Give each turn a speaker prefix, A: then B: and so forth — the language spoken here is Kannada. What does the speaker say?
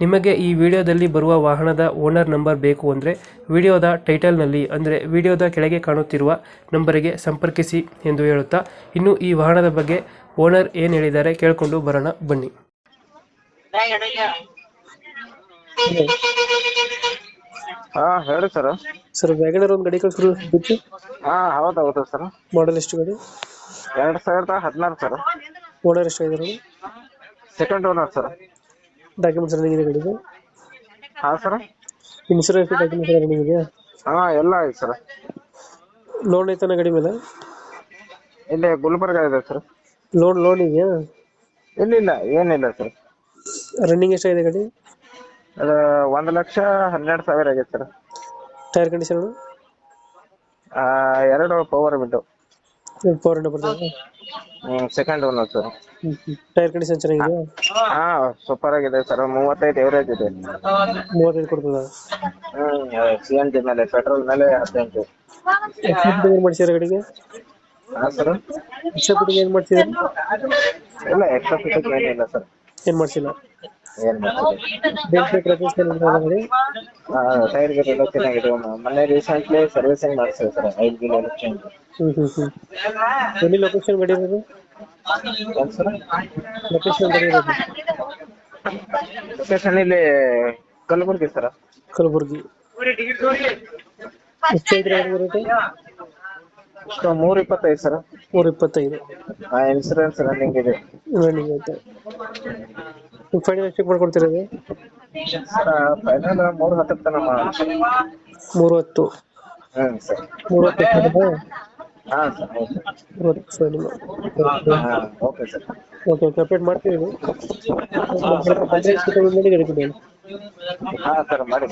A: ನಿಮಗೆ ಈ ವಿಡಿಯೋದಲ್ಲಿ ಬರುವ ವಾಹನದ ಓನರ್ ನಂಬರ್ ಬೇಕು ಅಂದರೆ ವಿಡಿಯೋದ ಟೈಟಲ್ನಲ್ಲಿ ಅಂದರೆ ವಿಡಿಯೋದ ಕೆಳಗೆ ಕಾಣುತ್ತಿರುವ ನಂಬರಿಗೆ ಸಂಪರ್ಕಿಸಿ ಎಂದು ಹೇಳುತ್ತಾ ಇನ್ನು ಈ ವಾಹನದ ಬಗ್ಗೆ ಓನರ್ ಏನು ಹೇಳಿದ್ದಾರೆ ಕೇಳಿಕೊಂಡು ಬರೋಣ ಬನ್ನಿ.
B: ಹಾ ಹೇಳಿ ಸರ್.
A: ಸರ್ ವ್ಯಾಗನರ್ ಒಂದು ಗಾಡಿ ಕಳಿಸಿದ್ರು ಬಿಟ್ಟು.
B: ಹಾ ಹೌದು ಹೌದು ಸರ್.
A: ಮಾಡಲ್ ಎಷ್ಟು ಗಾಡಿ?
B: ಎರಡ್ ಸಾವಿರದ ಹದಿನಾರು sir.
A: Owner ಎಷ್ಟಾಗಿದ್ದಾರೆ?
B: Second owner sir.
A: Documents running ಇದೆ ಗಾಡಿಗೆ
B: ಹಾ ಸರ್.
A: ಇನ್ಶೂರೆನ್ಸ್ ಡಾಕ್ಯುಮೆಂಟ್ಸ್ ರನ್ನಿಂಗ್ ಇದೆಯಾ?
B: ಹಾ ಎಲ್ಲ ಆಯ್ತು ಸರ್.
A: ಲೋನ್ ಐತಾನ ಗಾಡಿ ಮೇಲೆ?
B: ಇಲ್ಲಿ ಗುಲ್ಬರ್ಗ ಇದೆ ಸರ್.
A: ಲೋನ್ ಲೋನ್ ಇದೆಯಾ?
B: ಇಲ್ಲ ಇಲ್ಲ ಏನಿಲ್ಲ ಸರ್.
A: ರನ್ನಿಂಗ್ ಎಷ್ಟಾಗಿದೆ ಗಾಡಿ?
B: ಅದು ಒಂದು ಲಕ್ಷ ಹನ್ನೆರಡು ಸಾವಿರ ಆಗೈತೆ ಸರ್.
A: ಟೈರ್ ಕಂಡೀಷನ್
B: ಎರಡು ಪವರ್ ವಿಂಡೋ
A: ಫೋರ್ ಹಂಡ್ರೆಡ್ ಬರ್ತದೆ
B: second owner sir
A: tyre condition ಚೆನ್ನಾಗಿದೆಯಾ?
B: ಹಾ ಸೂಪರ್ ಆಗಿದೆ ಸರ್ ಮೂವತ್ತೈದು ಎವರೇಜ್ ಇದೆ.
A: ಮೂವತ್ತೈದು ಕೊಡ್ತದ?
B: ಹ್ಮ್ ಸಿ ಎನ್ ಜಿ ಮೇಲೆ ಪೆಟ್ರೋಲ್ ಮೇಲೆ ಹದಿನೆಂಟು.
A: ಏನ್ ಮಾಡ್ಸಿದಾರೆ ಗಾಡಿಗೆ?
B: ಹಾ ಸರ್
A: ಎಕ್ಸ್ಟ್ರಾ ಫಿಟ್ಟಿಂಗ್ ಏನ್ ಮಾಡ್ಸಿದ್ರಿ?
B: ಇಲ್ಲ ಎಕ್ಸ್ಟ್ರಾ ಫಿಟ್ಟಿಂಗ್ ಏನಿಲ್ಲ ಸರ್
A: ಏನ್ ಮಾಡ್ಸಿಲ್ಲ?
B: ಏನ್ ಟೈರ್ ಚೆನ್ನಾಗಿದೆ ಮೊನ್ನೆ ರೀಸೆಂಟ್ಲಿ ಸರ್ವಿಸಿಂಗ್ ಸರ್ ಐದು ಚೇಂಜ್
A: ಎಲ್ಲಿ ಲೊಕೇಶನ್ ಗಾಡಿ ಇರೋದು
B: ಸರ್
A: ಲೊಕೇಶನ್ ಗಾಡಿ ಇರೋದು
B: ಲೊಕೇಶನ್ ಇಲ್ಲಿ ಕಲಬುರ್ಗಿ ಸರ್.
A: ಕಲಬುರ್ಗಿ. ರೇಟ್
B: ಮೂರ್ ಇಪ್ಪತ್ತೈದು ಸರ್.
A: ಮೂರ್ ಇಪ್ಪತ್ತೈದು
B: ಇನ್ಸೂರೆನ್ಸ್ ರನ್ನಿಂಗ್ ಇದೆ.
A: ರನ್ನಿಂಗ್ ಐತೆ. ಫೈನಲ್ ಎಷ್ಟಕ್ಕೆ ಮಾಡ್ಕೊಡ್ತಿರೋದು?
B: ಫೈನಲ್ ಮೂರ್ ಹತ್ತರ ತನಕ
A: ಮೂರು ಹತ್ತು
B: ಸರ್.
A: ಮೂರು ಹತ್ತು?
B: ಹಾ ಸರ್
A: ಮೂರು ಹತ್ತು ಫೈನಲ್
B: ಹಾ okay sir.
A: Okay okay update ಮಾಡ್ತೀವಿ ಬಂದರೆ ಗಾಡಿ ಕೊಡಿ
B: ಹಾ ಸರ್ ಮಾಡಿ.